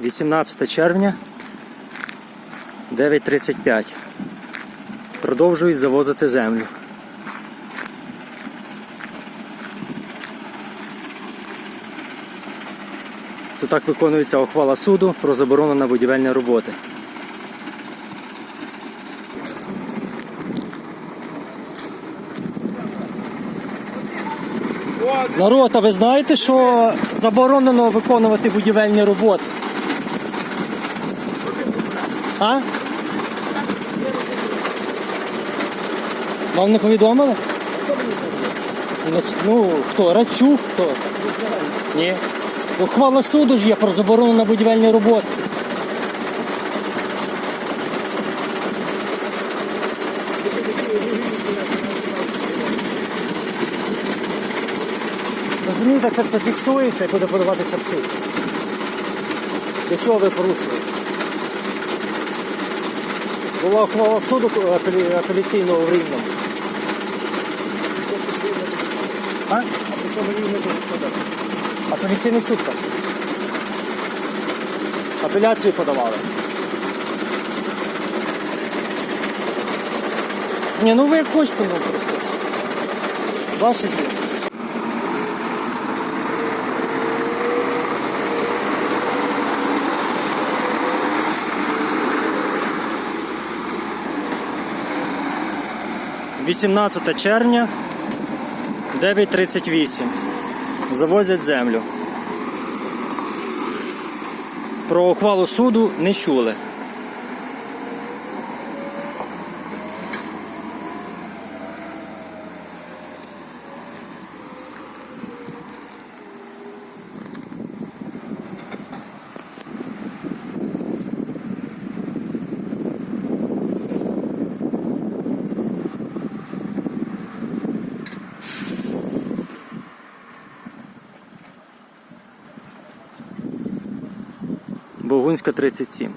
18 червня 9.35. Продовжують завозити землю. Це так виконується ухвала суду про заборону на будівельні роботи. Народ, а ви знаєте, що заборонено виконувати будівельні роботи? А? Вам не повідомили? Ну, хто? Рачук, хто? Ні. Ухвала суду ж є про заборону на будівельні роботи. Розумієте, це все фіксується і буде подаватися в суд. Для чого ви порушили? Була ухвала суду е, апеляційного в Рівному. А? Апеляційний суд так. Апеляцію подавали. Ні, ну ви як хочете, ну просто. Ваше діло. 18 червня 9.38. Завозять землю. Про ухвалу суду не чули. Богунська 37.